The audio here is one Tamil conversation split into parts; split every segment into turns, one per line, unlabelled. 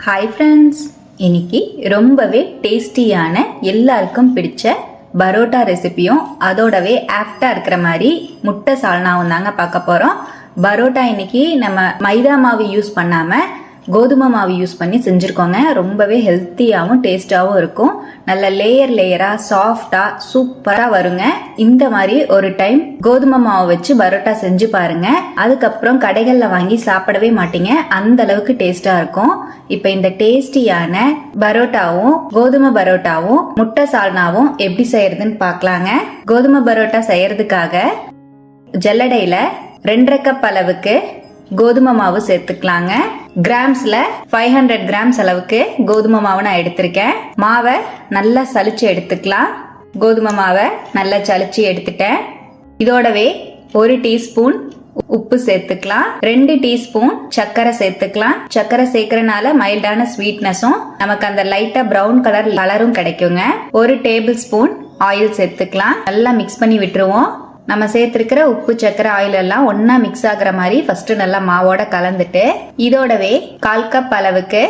ஹாய் ஃப்ரெண்ட்ஸ் இன்னைக்கு ரொம்பவே டேஸ்டியான எல்லாருக்கும் பிடிச்ச பரோட்டா ரெசிபியும் அதோடவே ஆப்டா இருக்கிற மாதிரி முட்டை சால்னாவும் தாங்க பார்க்க போறோம். பரோட்டா இன்னைக்கு நம்ம மைதா மாவு யூஸ் பண்ணாம கோதுமை மாவு யூஸ் பண்ணி செஞ்சுருக்கோங்க. ரொம்பவே ஹெல்த்தியாகவும் டேஸ்டாகவும் இருக்கும். நல்ல லேயர் லேயராக சாஃப்டாக சூப்பராக வருங்க. இந்த மாதிரி ஒரு டைம் கோதுமை மாவு வச்சு பரோட்டா செஞ்சு பாருங்க. அதுக்கப்புறம் கடைகளில் வாங்கி சாப்பிடவே மாட்டீங்க. அந்த அளவுக்கு டேஸ்டாக இருக்கும். இப்போ இந்த டேஸ்டியான பரோட்டாவும் கோதுமை பரோட்டாவும் முட்டை சால்னாவும் எப்படி செய்யறதுன்னு பார்க்கலாங்க கோதுமை பரோட்டா செய்யறதுக்காக ஜல்லடையில் ரெண்டரை கப் அளவுக்கு கோதுமை மாவு சேர்த்துக்கலாங்க. கிராம்ஸ்ல ஃபைவ் ஹண்ட்ரட் கிராம்ஸ் அளவுக்கு கோதுமை மாவு நான் எடுத்திருக்கேன். மாவை நல்லா சலிச்சு எடுத்துக்கலாம். கோதுமை மாவை நல்லா சளிச்சு எடுத்துட்டேன். இதோடவே ஒரு டீஸ்பூன் உப்பு சேர்த்துக்கலாம். ரெண்டு டீஸ்பூன் சர்க்கரை சேர்த்துக்கலாம். சர்க்கரை சேர்க்கறனால மைல்டான ஸ்வீட்னஸும் நமக்கு அந்த லைட்டா ப்ரௌன் கலர் கலரும் கிடைக்குங்க. ஒரு டேபிள் ஸ்பூன் ஆயில் சேர்த்துக்கலாம். நல்லா மிக்ஸ் பண்ணி விட்டுருவோம். நம்ம சேர்த்துருக்கிற உப்பு சக்கரை ஆயில் எல்லாம் ஒன்றா மிக்ஸ் ஆகுற மாதிரி ஃபர்ஸ்ட் நல்லா மாவோட கலந்துட்டு இதோடவே கால் கப் அளவுக்கு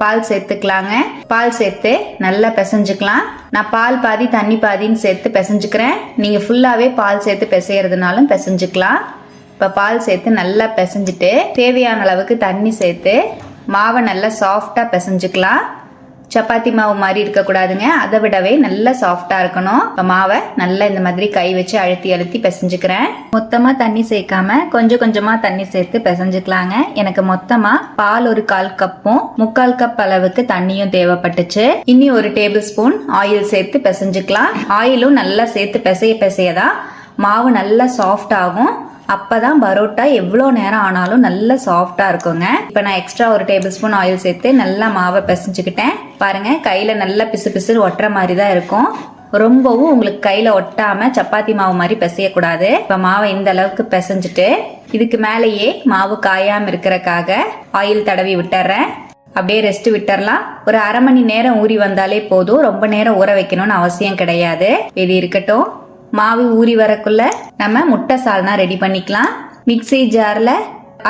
பால் சேர்த்துக்கலாங்க. பால் சேர்த்து நல்லா பிசைஞ்சுக்கலாம். நான் பால் பாதி தண்ணி பாதின்னு சேர்த்து பிசைஞ்சுக்கிறேன். நீங்கள் ஃபுல்லாகவே பால் சேர்த்து பிசையறதுனாலும் பிசைஞ்சுக்கலாம். இப்போ பால் சேர்த்து நல்லா பிசைஞ்சிட்டு தேவையான அளவுக்கு தண்ணி சேர்த்து மாவை நல்லா சாஃப்டாக பிசைஞ்சுக்கலாம். சப்பாத்தி மாவு மாதிரி இருக்கக்கூடாதுங்க. அதை விடவே நல்லா சாஃப்டா இருக்கணும். இப்போ மாவை நல்லா இந்த மாதிரி கை வச்சு அழுத்தி அழுத்தி பிசைஞ்சுக்கிறேன். மொத்தமா தண்ணி சேர்க்காம கொஞ்சம் கொஞ்சமா தண்ணி சேர்த்து பிசைஞ்சுக்கலாங்க. எனக்கு மொத்தமா பால் ஒரு கால் கப்பும் முக்கால் கப் அளவுக்கு தண்ணியும் தேவைப்பட்டுச்சு. இனி ஒரு டேபிள் ஸ்பூன் ஆயில் சேர்த்து பிசைஞ்சுக்கலாம். ஆயிலும் நல்லா சேர்த்து பிசைய பிசையதான் மாவு நல்லா சாஃப்ட் ஆகும். அப்பதான் பரோட்டா எவ்வளோ நேரம் ஆனாலும் நல்லா சாஃப்டா இருக்குங்க. இப்போ நான் எக்ஸ்ட்ரா ஒரு டேபிள் ஸ்பூன் ஆயில் சேர்த்து நல்லா மாவை பிசைஞ்சுக்கிட்டேன். பாருங்க கையில நல்லா பிசு பிசு ஒட்டுற மாதிரி தான் இருக்கும். ரொம்பவும் உங்களுக்கு கையில ஒட்டாம சப்பாத்தி மாவு மாதிரி பிசையக்கூடாது. இப்போ மாவை இந்த அளவுக்கு பிசைஞ்சிட்டு இதுக்கு மேலேயே மாவு காயாம இருக்கிறக்காக ஆயில் தடவி விட்டுறேன். அப்படியே ரெஸ்ட் விட்டுறலாம். ஒரு அரை மணி நேரம் ஊறி வந்தாலே போதும். ரொம்ப நேரம் ஊற வைக்கணும்னு அவசியம் கிடையாது. இது இருக்கட்டும். மாவு ஊறி வரக்குள்ள நம்ம முட்டை சால்னா ரெடி பண்ணிக்கலாம். மிக்ஸி ஜார்ல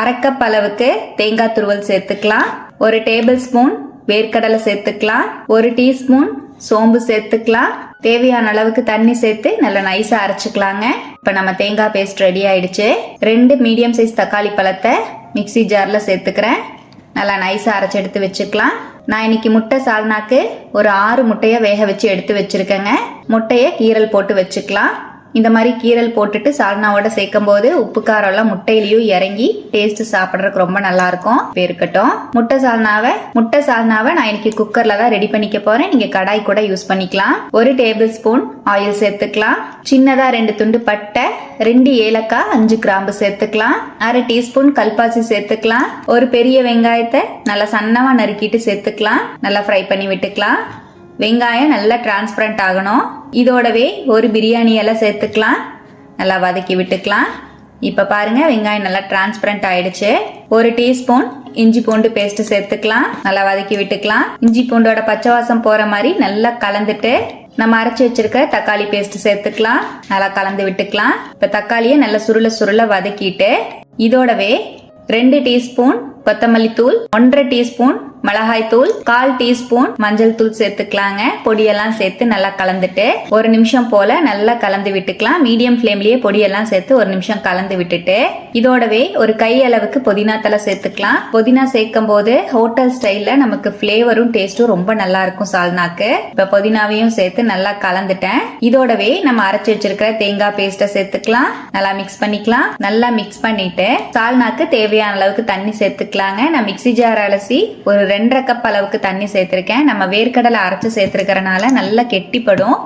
அரைக்கப் அளவுக்கு தேங்காய் துருவல் சேர்த்துக்கலாம். ஒரு டேபிள் ஸ்பூன் வேர்க்கடலை சேர்த்துக்கலாம். ஒரு டீஸ்பூன் சோம்பு சேர்த்துக்கலாம். தேவையான அளவுக்கு தண்ணி சேர்த்து நல்லா நைஸா அரைச்சுக்கலாங்க. இப்ப நம்ம தேங்காய் பேஸ்ட் ரெடி ஆயிடுச்சு. ரெண்டு மீடியம் சைஸ் தக்காளி பழத்தை மிக்ஸி ஜார்ல சேர்த்துக்கிறேன். நல்லா நைஸா அரைச்சு எடுத்து வச்சுக்கலாம். நான் இன்னைக்கு முட்டை சால்னாக்கு ஒரு ஆறு முட்டையை வேக வச்சு எடுத்து வச்சிருக்கேங்க. முட்டையை கீரல் போட்டு வச்சுக்கலாம். இந்த மாதிரி கீரல் போட்டுட்டு சால்னாவோட சேர்க்கும் போது உப்பு காரம் எல்லாம் முட்டையிலயும் இறங்கி டேஸ்ட் சாப்பிட்றதுக்கு ரொம்ப நல்லா இருக்கும் இருக்கட்டும். முட்டை சால்னாவை முட்டை சால்னாவை நான் இன்னைக்கு குக்கர்ல தான் ரெடி பண்ணிக்க போறேன். நீங்க கடாய் கூட யூஸ் பண்ணிக்கலாம். ஒரு டேபிள் ஸ்பூன் ஆயில் சேர்த்துக்கலாம். சின்னதா ரெண்டு துண்டு பட்டை ரெண்டு ஏலக்காய் அஞ்சு கிராம்பு சேர்த்துக்கலாம். அரை டீஸ்பூன் கல்பாசி சேர்த்துக்கலாம். ஒரு பெரிய வெங்காயத்தை நல்லா சன்னமா நறுக்கிட்டு சேர்த்துக்கலாம். நல்லா ஃப்ரை பண்ணி விட்டுக்கலாம். வெங்காயம் நல்லா டிரான்ஸ்பரண்ட் ஆகணும். இதோடவே ஒரு பிரியாணி எல்லாம் சேர்த்துக்கலாம். நல்லா வதக்கி விட்டுக்கலாம். இப்போ பாருங்க வெங்காயம் நல்லா டிரான்ஸ்பரண்ட் ஆயிடுச்சு. ஒரு டீஸ்பூன் இஞ்சி பூண்டு பேஸ்ட் சேர்த்துக்கலாம். நல்லா வதக்கி விட்டுக்கலாம். இஞ்சி பூண்டோட பச்சை வாசம் போகிற மாதிரி நல்லா கலந்துட்டு நம்ம அரைச்சி வச்சிருக்க தக்காளி பேஸ்ட் சேர்த்துக்கலாம். நல்லா கலந்து விட்டுக்கலாம். இப்போ தக்காளியை நல்லா சுருள சுருள வதக்கிட்டு இதோடவே ரெண்டு டீஸ்பூன் கொத்தமல்லி தூள் ஒன்றரை டீஸ்பூன் மிளகாய் தூள் கால் டீஸ்பூன் மஞ்சள் தூள் சேர்த்துக்கலாங்க. பொடியெல்லாம் சேர்த்து நல்லா கலந்துட்டு ஒரு நிமிஷம் போல நல்லா கலந்து விட்டுக்கலாம். மீடியம் ஃப்ளேம்லயே பொடியெல்லாம் சேர்த்து ஒரு நிமிஷம் கலந்து விட்டுட்டு இதோடவே ஒரு கை அளவுக்கு புதினா தலை சேர்த்துக்கலாம். புதினா சேர்க்கும் போது ஹோட்டல் ஸ்டைல்ல நமக்கு ஃபிளேவரும் டேஸ்டும் ரொம்ப நல்லா இருக்கும் சால்னாக்கு. இப்ப புதினாவையும் சேர்த்து நல்லா கலந்துட்டேன். இதோடவே நம்ம அரைச்சு வச்சிருக்கிற தேங்காய் பேஸ்ட்டை சேர்த்துக்கலாம். நல்லா மிக்ஸ் பண்ணிக்கலாம். நல்லா மிக்ஸ் பண்ணிட்டு சால்னாக்கு தேவையான அளவுக்கு தண்ணி சேர்த்துக்கலாங்க. நான் மிக்ஸி ஜார் அலசி ஒரு ரெண்டரை கப் அளவுக்கு தண்ணி சேர்த்துருக்கேன். நம்ம வேர்க்கடலை அரைச்சி சேர்த்துருக்கறனால நல்லா கெட்டிப்படும்.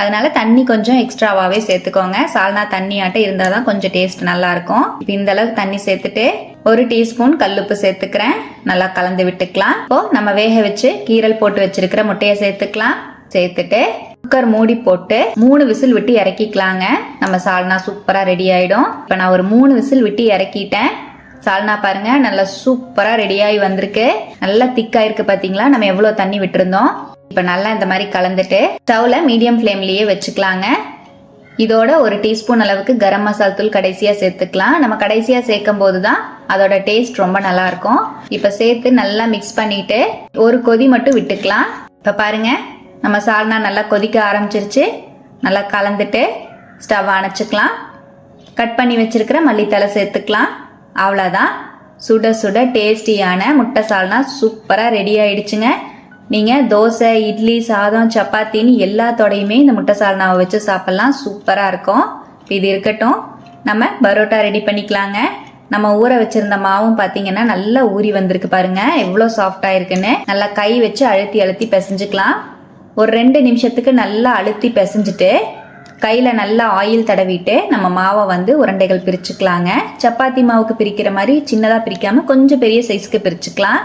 அதனால தண்ணி கொஞ்சம் எக்ஸ்ட்ராவாகவே சேர்த்துக்கோங்க. சால்னா தண்ணி ஆட்டம் இருந்தால் தான் கொஞ்சம் டேஸ்ட் நல்லா இருக்கும் இப்போ இந்த அளவுக்கு தண்ணி சேர்த்துட்டு ஒரு டீஸ்பூன் கல்லுப்பு சேர்த்துக்கிறேன். நல்லா கலந்து விட்டுக்கலாம். இப்போ நம்ம வேக வச்சு கீரல் போட்டு வச்சிருக்கிற முட்டையை சேர்த்துக்கலாம். சேர்த்துட்டு குக்கர் மூடி போட்டு மூணு விசில் விட்டு இறக்கிக்கலாங்க. நம்ம சால்னா சூப்பராக ரெடி ஆயிடும். இப்போ நான் ஒரு மூணு விசில் விட்டு இறக்கிட்டேன். சால்னா பாருங்க நல்லா சூப்பரா ரெடியாகி வந்திருக்கு. நல்லா திக்கா இருக்கு பாத்தீங்களா? நம்ம எவ்வளவு தண்ணி விட்டுருந்தோம்? இப்ப நல்லா இந்த மாதிரி கலந்துட்டு ஸ்டவ்ல மீடியம் ஃப்ளேம்லயே வச்சுக்கலாங்க. இதோட ஒரு டீஸ்பூன் அளவுக்கு கரம் மசால் தூள் கடைசியா சேர்த்துக்கலாம். நம்ம கடைசியா சேர்க்கும் போது தான் அதோட டேஸ்ட் ரொம்ப நல்லா இருக்கும். இப்போ சேர்த்து நல்லா மிக்ஸ் பண்ணிட்டு ஒரு கொதி மட்டும் விட்டுக்கலாம். இப்போ பாருங்க நம்ம சால்னா நல்லா கொதிக்க ஆரம்பிச்சிருச்சு. நல்லா கலந்துட்டு ஸ்டவ் அணைச்சிக்கலாம். கட் பண்ணி வச்சிருக்கிற மல்லித்தலை சேர்த்துக்கலாம். அவ்வளோதான் சுட சுட டேஸ்டியான முட்டை சால்னா சூப்பராக ரெடி ஆயிடுச்சுங்க. நீங்கள் தோசை இட்லி சாதம் சப்பாத்தின்னு எல்லாத்தோடையுமே இந்த முட்டை சால்னாவை வச்சு சாப்பிட்லாம். சூப்பராக இருக்கும். இது இருக்கட்டும். நம்ம பரோட்டா ரெடி பண்ணிக்கலாங்க. நம்ம ஊற வச்சிருந்த மாவும் பார்த்தீங்கன்னா நல்லா ஊறி வந்திருக்கு பாருங்க. எவ்வளோ சாஃப்டாக இருக்குன்னு. நல்லா கை வச்சு அழுத்தி அழுத்தி பிசைஞ்சுக்கலாம். ஒரு ரெண்டு நிமிஷத்துக்கு நல்லா அழுத்தி பிசைஞ்சிட்டு கையில் நல்லா ஆயில் தடவிட்டு நம்ம மாவை வந்து உருண்டைகள் பிரிச்சுக்கலாங்க. சப்பாத்தி மாவுக்கு பிரிக்கிற மாதிரி சின்னதாக பிரிக்காமல் கொஞ்சம் பெரிய சைஸ்க்கு பிரிச்சுக்கலாம்.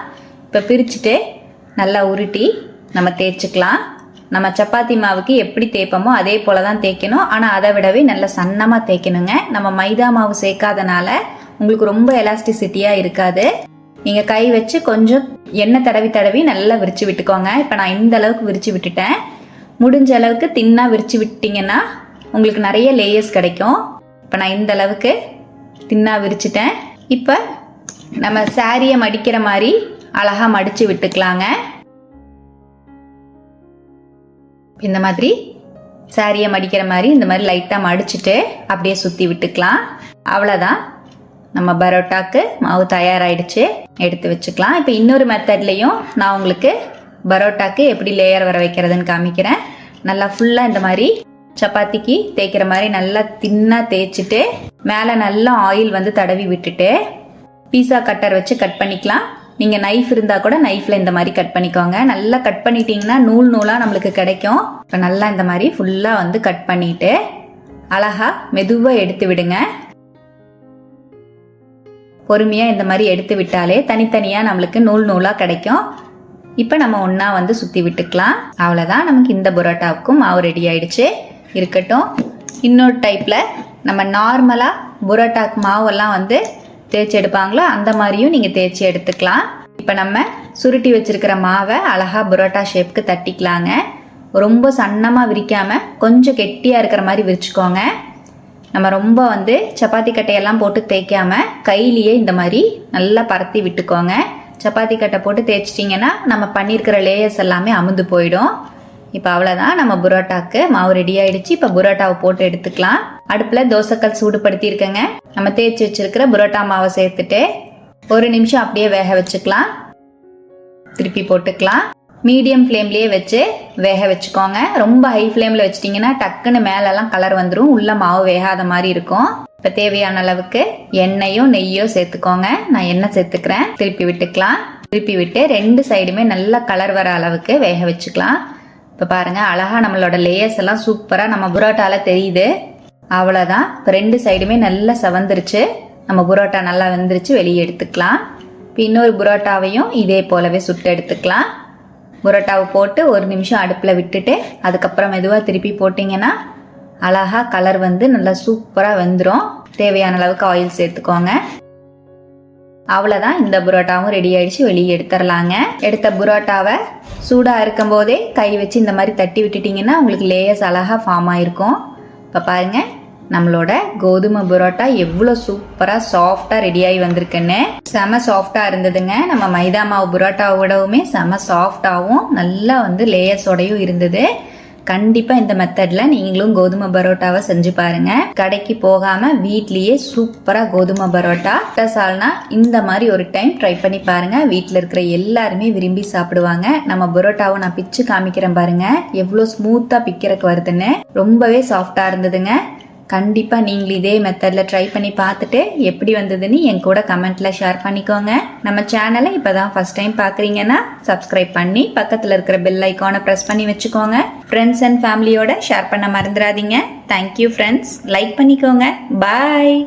இப்போ பிரிச்சுட்டு நல்லா உருட்டி நம்ம தேய்ச்சிக்கலாம். நம்ம சப்பாத்தி மாவுக்கு எப்படி தேய்ப்போமோ அதே போல தான் தேய்க்கணும். ஆனால் அதை விடவே நல்ல சன்னமாக தேய்க்கணுங்க. நம்ம மைதா மாவு சேர்க்காதனால உங்களுக்கு ரொம்ப எலாஸ்டிசிட்டியாக இருக்காது. நீங்கள் கை வச்சு கொஞ்சம் எண்ணெய் தடவி தடவி நல்லா விரிச்சு விட்டுக்கோங்க. இப்போ நான் இந்த அளவுக்கு விரிச்சு விட்டுட்டேன். முடிஞ்ச அளவுக்கு தின்னாக விரிச்சு விட்டிங்கன்னா உங்களுக்கு நிறைய லேயர்ஸ் கிடைக்கும். இப்போ நான் இந்த அளவுக்கு தின்னாக விரிச்சிட்டேன். இப்போ நம்ம சாரியை மடிக்கிற மாதிரி அழகாக மடித்து விட்டுக்கலாங்க. இந்த மாதிரி சாரியை மடிக்கிற மாதிரி இந்த மாதிரி லைட்டாக மடிச்சுட்டு அப்படியே சுற்றி விட்டுக்கலாம். அவ்வளோதான் நம்ம பரோட்டாக்கு மாவு தயாராகிடுச்சு எடுத்து வச்சுக்கலாம். இப்போ இன்னொரு மெத்தட்லேயும் நான் உங்களுக்கு பரோட்டாக்கு எப்படி லேயர் வர வைக்கிறதுன்னு காமிக்கிறேன். நல்லா ஃபுல்லாக இந்த மாதிரி சப்பாத்திக்கு தேய்க்கிற மாதிரி நல்லா தின்னாக தேய்ச்சிட்டு மேலே நல்லா ஆயில் வந்து தடவி விட்டுட்டு பீஸா கட்டர் வச்சு கட் பண்ணிக்கலாம். நீங்கள் நைஃப் இருந்தால் கூட நைஃப்பில் இந்த மாதிரி கட் பண்ணிக்கோங்க. நல்லா கட் பண்ணிட்டீங்கன்னா நூல் நூலாக நம்மளுக்கு கிடைக்கும். இப்போ நல்லா இந்த மாதிரி ஃபுல்லாக வந்து கட் பண்ணிட்டு அழகாக மெதுவாக எடுத்து விடுங்க. பொறுமையாக இந்த மாதிரி எடுத்து விட்டாலே தனித்தனியாக நம்மளுக்கு நூல் நூலாக கிடைக்கும். இப்போ நம்ம ஒன்றா வந்து சுற்றி விட்டுக்கலாம். அவ்வளோதான் நமக்கு இந்த புரோட்டாவுக்கும் மாவு ரெடி ஆயிடுச்சு. இருக்கட்டும். இன்னொரு டைப்பில் நம்ம நார்மலாக புரோட்டாக்கு மாவெல்லாம் வந்து தேய்ச்சி எடுப்பாங்களோ அந்த மாதிரியும் நீங்கள் தேய்ச்சி எடுத்துக்கலாம். இப்போ நம்ம சுருட்டி வச்சுருக்கிற மாவை அழகா புரோட்டா ஷேப்க்கு தட்டிக்கலாங்க. ரொம்ப சன்னமாக விரிக்காமல் கொஞ்சம் கெட்டியாக இருக்கிற மாதிரி விரிச்சுக்கோங்க. நம்ம ரொம்ப வந்து சப்பாத்தி கட்டையெல்லாம் போட்டு தேய்க்காமல் கையிலேயே இந்த மாதிரி நல்லா பரத்தி விட்டுக்கோங்க. சப்பாத்தி கட்டை போட்டு தேய்ச்சிட்டிங்கன்னா நம்ம பண்ணியிருக்கிற லேயர்ஸ் எல்லாமே அமுந்து போயிடும். இப்போ அவ்வளோதான் நம்ம புரோட்டாக்கு மாவு ரெடி ஆயிடுச்சு. இப்போ புரோட்டாவை போட்டு எடுத்துக்கலாம். அடுப்பில் தோசைக்கல் சூடுபடுத்தி இருக்கேங்க நம்ம தேய்ச்சி வச்சிருக்கிற புரோட்டா மாவை சேர்த்துட்டு ஒரு நிமிஷம் அப்படியே வேக வச்சுக்கலாம். திருப்பி போட்டுக்கலாம். மீடியம் ஃப்ளேம்லேயே வச்சு வேக வச்சுக்கோங்க. ரொம்ப ஹை ஃப்ளேமில் வச்சிட்டிங்கன்னா டக்குன்னு மேலெல்லாம் கலர் வந்துடும் உள்ள மாவு வேகாத மாதிரி இருக்கும். இப்போ தேவையான அளவுக்கு எண்ணெயும் நெய்யோ சேர்த்துக்கோங்க. நான் எண்ணெய் சேர்த்துக்கிறேன். திருப்பி விட்டுக்கலாம். திருப்பி விட்டு ரெண்டு சைடுமே நல்லா கலர் வர அளவுக்கு வேக வச்சுக்கலாம். இப்போ பாருங்க அழகா நம்மளோட லேயர்ஸ் எல்லாம் சூப்பராக நம்ம புரோட்டால தெரியுது. அவ்வளோதான் இப்போ ரெண்டு சைடுமே நல்லா செவந்துருச்சு. நம்ம புரோட்டா நல்லா வெந்துருச்சு வெளியே எடுத்துக்கலாம். இப்போ இன்னொரு புரோட்டாவையும் இதே போலவே சுட்டு எடுத்துக்கலாம். புரோட்டாவை போட்டு ஒரு நிமிஷம் அடுப்பில் விட்டுட்டு அதுக்கப்புறம் மெதுவாக திருப்பி போட்டிங்கன்னா அழகா கலர் வந்து நல்லா சூப்பராக வெந்துடும் தேவையான அளவுக்கு ஆயில் சேர்த்துக்கோங்க. அவ்வளோதான் இந்த புரோட்டாவும் ரெடி ஆயிடுச்சு. வெளியே எடுத்துடலாங்க. எடுத்த புரோட்டாவை சூடாக இருக்கும் போதே கை வச்சு இந்த மாதிரி தட்டி விட்டுட்டிங்கன்னா உங்களுக்கு லேயர்ஸ் அழகாக ஃபார்ம் ஆயிருக்கும். இப்போ பாருங்க. நம்மளோட கோதுமை புரோட்டா எவ்வளோ சூப்பராக சாஃப்டாக ரெடி ஆகி வந்திருக்குன்னு. செம சாஃப்டாக இருந்ததுங்க. நம்ம மைதா மாவு புரோட்டாவோடவுமே செம சாஃப்டாகவும் நல்லா வந்து லேயர்ஸோடையும் இருந்தது. கண்டிப்பா இந்த மெத்தட்ல நீங்களும் கோதுமை பரோட்டாவை செஞ்சு பாருங்க. கடைக்கு போகாம வீட்லயே சூப்பரா கோதுமை பரோட்டா சால்னா இந்த மாதிரி ஒரு டைம் ட்ரை பண்ணி பாருங்க. வீட்டில் இருக்கிற எல்லாருமே விரும்பி சாப்பிடுவாங்க. நம்ம பரோட்டாவை நான் பிச்சு காமிக்கிறேன் பாருங்க. எவ்வளவு ஸ்மூத்தா பிக்கிறக்கு வருதுன்னு. ரொம்பவே சாஃப்டா இருந்ததுங்க. கண்டிப்பாக நீங்கள் இதே மெத்தடில் ட்ரை பண்ணி பார்த்துட்டு எப்படி வந்ததுன்னு என் கூட கமெண்ட்டில் ஷேர் பண்ணிக்கோங்க. நம்ம சேனலை இப்போ தான் ஃபஸ்ட் டைம் பார்க்குறீங்கன்னா சப்ஸ்கிரைப் பண்ணி பக்கத்தில் இருக்கிற பெல் ஐக்கானை ப்ரெஸ் பண்ணி வச்சுக்கோங்க. ஃப்ரெண்ட்ஸ் அண்ட் ஃபேமிலியோட ஷேர் பண்ண மறந்துடாதீங்க. தேங்க்யூ ஃப்ரெண்ட்ஸ் லைக் பண்ணிக்கோங்க. பாய்